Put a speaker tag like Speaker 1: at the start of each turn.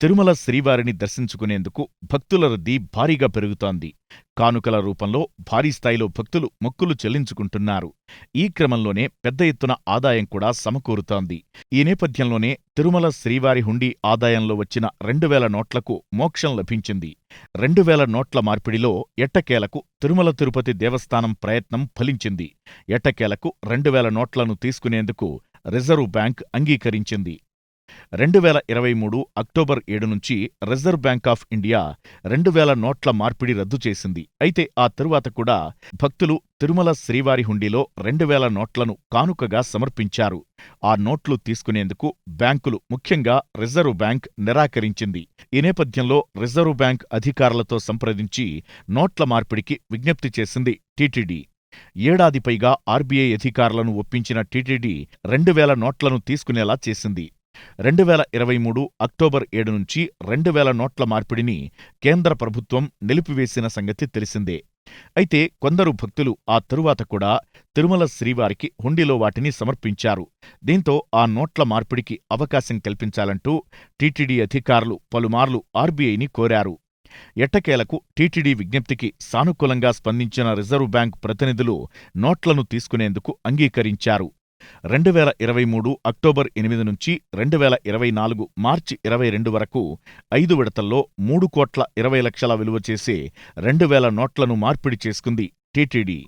Speaker 1: తిరుమల శ్రీవారిని దర్శించుకునేందుకు భక్తుల రద్దీ భారీగా పెరుగుతోంది. కానుకల రూపంలో భారీ స్థాయిలో భక్తులు మొక్కులు చెల్లించుకుంటున్నారు. ఈ క్రమంలోనే పెద్ద ఎత్తున ఆదాయం కూడా సమకూరుతోంది. ఈ నేపథ్యంలోనే తిరుమల శ్రీవారి హుండీ ఆదాయంలో వచ్చిన రెండు వేల నోట్లకు మోక్షం లభించింది. రెండు వేల నోట్ల మార్పిడిలో ఎట్టకేలకు తిరుమల తిరుపతి దేవస్థానం ప్రయత్నం ఫలించింది. ఎట్టకేలకు రెండు వేల నోట్లను తీసుకునేందుకు రిజర్వ్ బ్యాంక్ అంగీకరించింది. రెండు వేల ఇరవై మూడు అక్టోబర్ ఏడు నుంచి రిజర్వ్ బ్యాంక్ ఆఫ్ ఇండియా రెండు వేల నోట్ల మార్పిడి రద్దు చేసింది. అయితే ఆ తరువాత కూడా భక్తులు తిరుమల శ్రీవారి హుండీలో రెండు వేల నోట్లను కానుకగా సమర్పించారు. ఆ నోట్లు తీసుకునేందుకు బ్యాంకులు ముఖ్యంగా రిజర్వ్ బ్యాంక్ నిరాకరించింది. ఈ నేపథ్యంలో రిజర్వ్ బ్యాంక్ అధికారులతో సంప్రదించి నోట్ల మార్పిడికి విజ్ఞప్తి చేసింది టీటీడీ. ఏడాది పైగా ఆర్బీఐ అధికారులను ఒప్పించిన టీటీడీ రెండు వేల నోట్లను తీసుకునేలా చేసింది. రెండు వేల ఇరవై మూడు అక్టోబర్ ఏడు నుంచి రెండు వేల నోట్ల మార్పిడిని కేంద్ర ప్రభుత్వం నిలిపివేసిన సంగతి తెలిసిందే. అయితే కొందరు భక్తులు ఆ తరువాత కూడా తిరుమల శ్రీవారికి హుండీలో వాటిని సమర్పించారు. దీంతో ఆ నోట్ల మార్పిడికి అవకాశం కల్పించాలంటూ టీటీడీ అధికారులు పలుమార్లు ఆర్బీఐని కోరారు. ఎట్టకేలకు టీటీడీ విజ్ఞప్తికి సానుకూలంగా స్పందించిన రిజర్వ్ బ్యాంక్ ప్రతినిధులు నోట్లను తీసుకునేందుకు అంగీకరించారు. రెండు వేల ఇరవై మూడు అక్టోబర్ ఎనిమిది నుంచి రెండు వేల ఇరవై నాలుగు మార్చి ఇరవై రెండు వరకు ఐదు విడతల్లో మూడు కోట్ల ఇరవై లక్షల విలువ చేసే రెండు వేల నోట్లను మార్పిడి చేసుకుంది టీటీడీ.